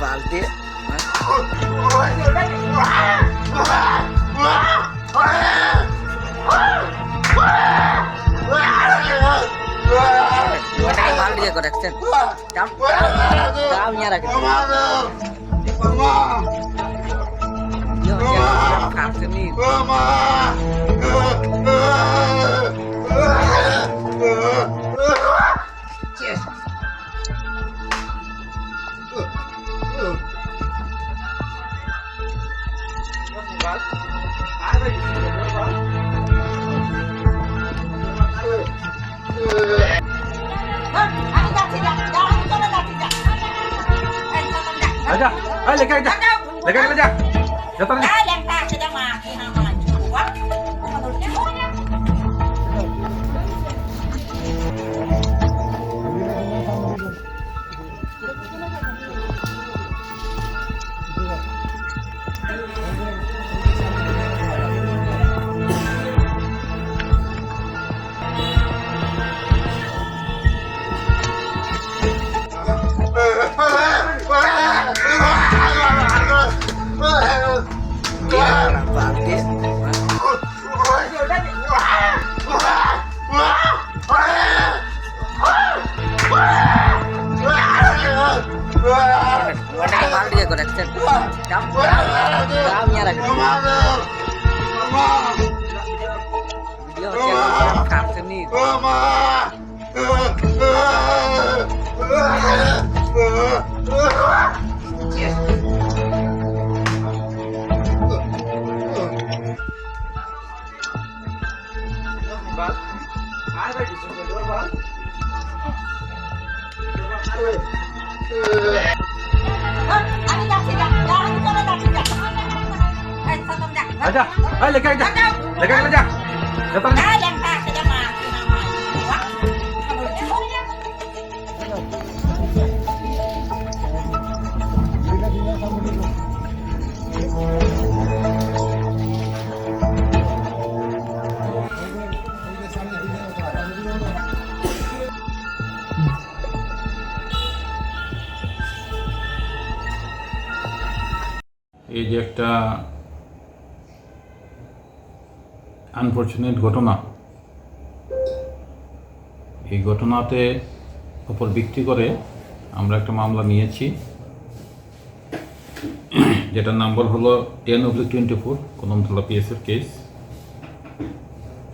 Valdi. on! যাচ্ছি যা লেখা আমি চলে যাচ্ছি যা এই চলে যা আচ্ছা এই লেখা যা লেখা গেলে যা orang bangkit Video দিয়ে করে রাখছেন দাম দাম নিয়ে রাখেন ভিডিও হচ্ছে খাচ্ছেনি আমি যাচ্ছি যা যা আমি চলে যাচ্ছি যা এই চলে যা আচ্ছা এই লেখা যা লেখা গেলে যা যত এই যে একটা আনফর্চুনেট ঘটনা, এই ঘটনাতে উপর ভিত্তি করে আমরা একটা মামলা নিয়েছি, যেটার নাম্বার হলো ten oblique twenty four Kadamtala পিএসের case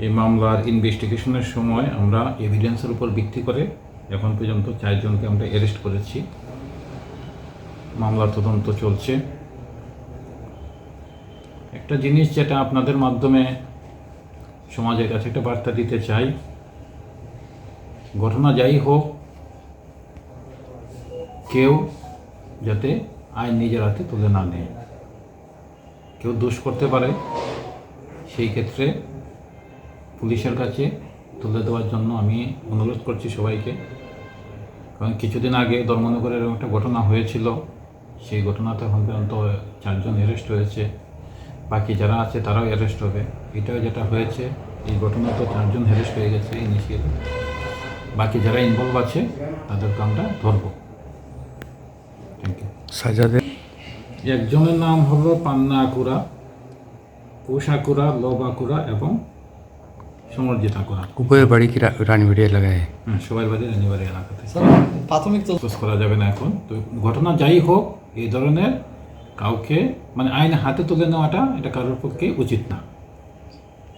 এই মামলার ইনভেস্টিগেশনের সময় আমরা এভিডেন্সের উপর ভিত্তি করে এখন পর্যন্ত চারজনকে আমরা অ্যারেস্ট করেছি। মামলার তদন্ত চলছে। একটা জিনিস যেটা আপনাদের মাধ্যমে সমাজের কাছে একটা বার্তা দিতে চাই। ঘটনা যাই হোক, কেউ যাতে আইন নিজের হাতে তুলে না নেয়। কেউ দোষ করতে পারে, সেই ক্ষেত্রে পুলিশের কাছে তুলে দেওয়ার জন্য আমি অনুরোধ করছি সবাইকে। কারণ কিছুদিন আগে ধর্মনগরের একটা ঘটনা হয়েছিল। সেই ঘটনাতে পর্যন্ত চারজন অ্যারেস্ট হয়েছে। বাকি যারা আছে তারাও অ্যারেস্ট হবে। এটাও যেটা হয়েছে এই ঘটনা তো চারজন অ্যারেস্ট হয়ে গেছে ইনিশিয়াল বাকি যারা ইনভলভ আছে তাদেরকে আমরা ধরবো। থ্যাংক ইউ সাজাদে একজনের নাম হলো পান্না আকুরা কোষ আকুরা লব আকুরা এবং সমরজিৎ আকুরা। উভয়ের বাড়ি কি রা- রানীবাড়ি এলাকায়? হ্যাঁ সবাই বাড়ি রানিবাড়ি এলাকাতে। প্রাথমিক তো করা যাবে না এখন। তো ঘটনা যাই হোক এই ধরনের কাউকে মানে আইন হাতে তুলে নেওয়াটা এটা কারোর পক্ষে উচিত না।